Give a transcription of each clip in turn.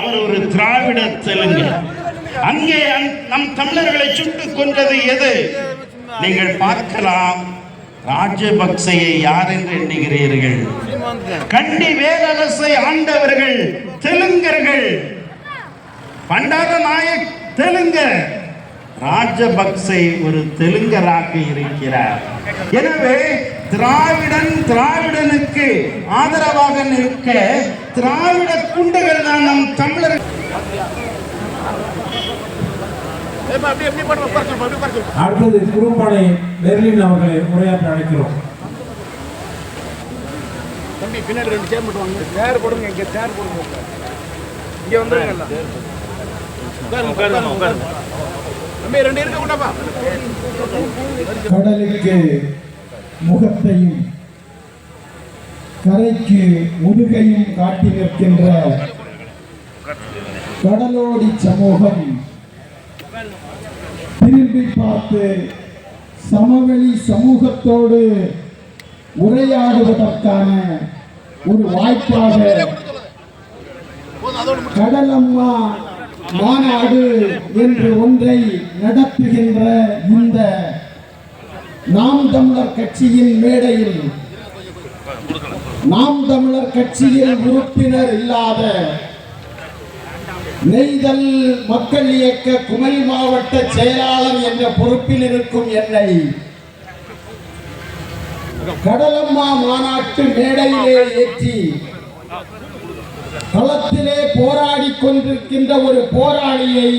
அவர் ஒரு திராவிட தெலுங்கு. அங்கே நம் தமிழர்களை சுட்டுக் கொன்றது எது? நீங்கள் பார்க்கலாம். ராஜபக்சையை யார் என்று எண்ணுகிறீர்கள்? கண்டி வேலரசை ஆண்டவர்கள் தெலுங்கர்கள். பண்டார நாயக் தெலுங்கர். ராஜபக்சை ஒரு தெலுங்கராக இருக்கிறார். எனவே திராவிடன் திராவிடனுக்கு ஆதரவாக நிற்க திராவிட குண்டுகள் தான் நம் தமிழர். அடுத்தது குறும்படை பெர்லின் அவர்களை உரையாற்ற அழைக்கிறோம். தம்பி பின்னாடி ரெண்டு சேர் மட்டும் வாங்க. சேர் போடுங்க இங்க சேர் போடுங்க. இங்க உட்காருங்க. தம்பி ரெண்டு இருக்க கூட்டப்பா. கடலுக்கு முகத்தையும் கரைக்கு முதுகையும் காட்டி நிற்கின்ற கடலோடி சமூகம் திரும்பி பார்த்து சமவெளி சமூகத்தோடு உரையாடுவதற்கான ஒரு வாய்ப்பாக கடலம்மா மாநாடு என்று ஒன்றை நடத்துகின்ற இந்த நாம் தமிழர் கட்சியின் மேடையில் நாம் தமிழர் கட்சியில் உறுப்பினர் இல்லாத நெய்தல் மக்கள் இயக்க குமரி மாவட்ட செயலாளர் என்ற பொறுப்பில் இருக்கும் என்னை கடலம்மா மாநாட்டு மேடையிலே ஏற்றி களத்திலே போராடி கொண்டிருக்கின்ற ஒரு போராளியை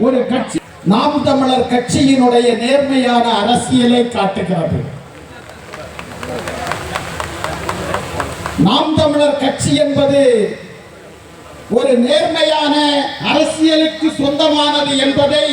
ஒரு கட்சி நாம் தமிழர் கட்சியினுடைய நேர்மையான அரசியலை காட்டுகிறது. நாம் தமிழர் கட்சி என்பது ஒரு நேர்மையான அரசியலுக்கு சொந்தமானது என்பதை